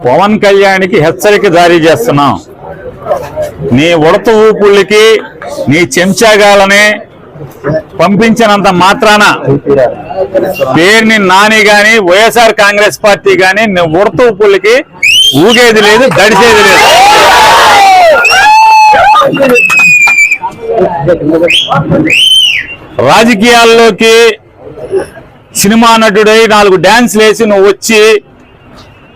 పవన్ కళ్యాణ్కి హెచ్చరిక జారీ చేస్తున్నాం. నీ ఉడత ఊపుళ్ళకి నీ చెంచాగాలని పంపించినంత మాత్రాన పేరుని నాని గాని వైఎస్ఆర్ కాంగ్రెస్ పార్టీ గాని నీ ఉడత ఊపుళ్ళకి ఊగేది లేదు దడిసేది లేదు. రాజకీయాల్లోకి సినిమా నటుడై నాలుగు డ్యాన్స్లు వేసి నువ్వు వచ్చి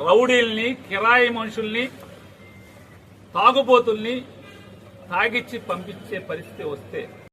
రౌడీల్ని కిరాయి మనుషుల్ని తాగుబోతుల్ని తాగిచ్చి పంపించే పరిస్థితి వస్తే